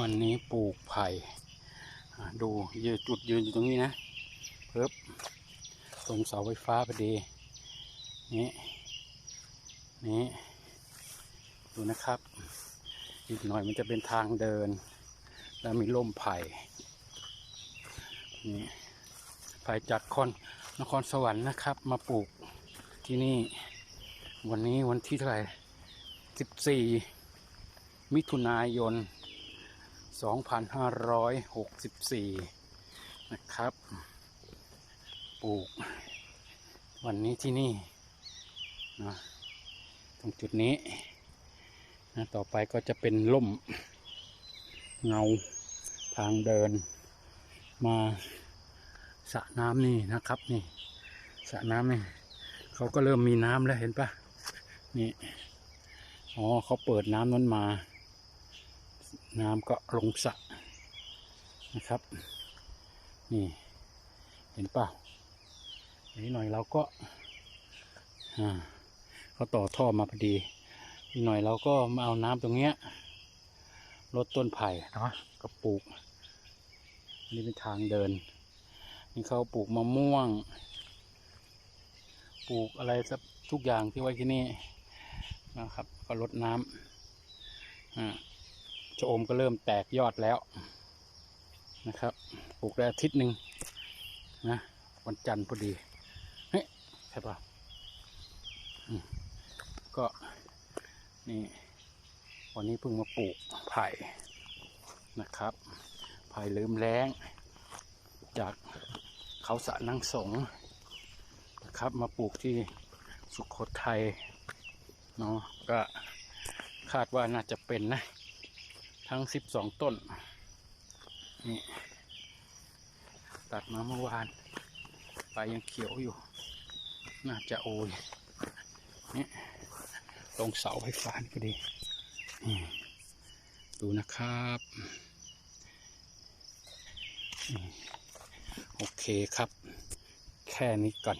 วันนี้ปลูกไผ่ดูยืนจุดยืนอยู่ตรงนี้นะเพิ่บตรงเสาไฟฟ้าพอดีนี่นี่ดูนะครับ อีกหน่อยมันจะเป็นทางเดิน แล้วมีร่มไผ่นี่ไผ่จากคอนนครสวรรค์นะครับ มาปลูกที่นี่ วันนี้วันที่เท่าไหร่สิบสี่มิถุนายน 2564 นะครับ ปลูก วันนี้ที่นี่นะตรงจุดนี้นะต่อไปก็จะเป็นล่มเงาทางเดิน มาสระน้ำนี่นะครับนี่สระน้ำนี่เขาก็เริ่มมีน้ำแล้วเห็นปะนี่อ๋อเขาเปิดน้ำนั้นมา น้ำก็ลงสระนะครับ นี่เห็นเปล่านี้หน่อยเราก็อ่าเขาต่อท่อมาพอดีอีกหน่อยเราก็มาเอาน้ำตรงเนี้ยลดต้นไผ่เนาะก็ปลูกอันนี่เป็นทางเดิน นี่เขาปลูกมะม่วง ปลูกอะไรสักทุกอย่างที่ไว้ที่นี่นะครับ ก็ลดน้ำอ่า ชะอมก็เริ่มแตกยอดแล้วนะครับ ปลูกได้อาทิตย์หนึ่งนะวันจันทร์พอดี เฮ้ยใช่ปะก็นี่วันนี้เพิ่งมาปลูกไผ่นะครับ ไผ่ลืมแรงจากเขาสระนังสงนะครับ มาปลูกที่สุขโขทัยเนาะก็คาดว่าน่าจะเป็นนะ ทั้งสิบสองต้น นี่ ตัดมาเมื่อวานใบยังเขียวอยู่ น่าจะโอยนี่ตรงเสาไฟฟ้านี่พอดี ดูนะครับโอเคครับ แค่นี้ก่อน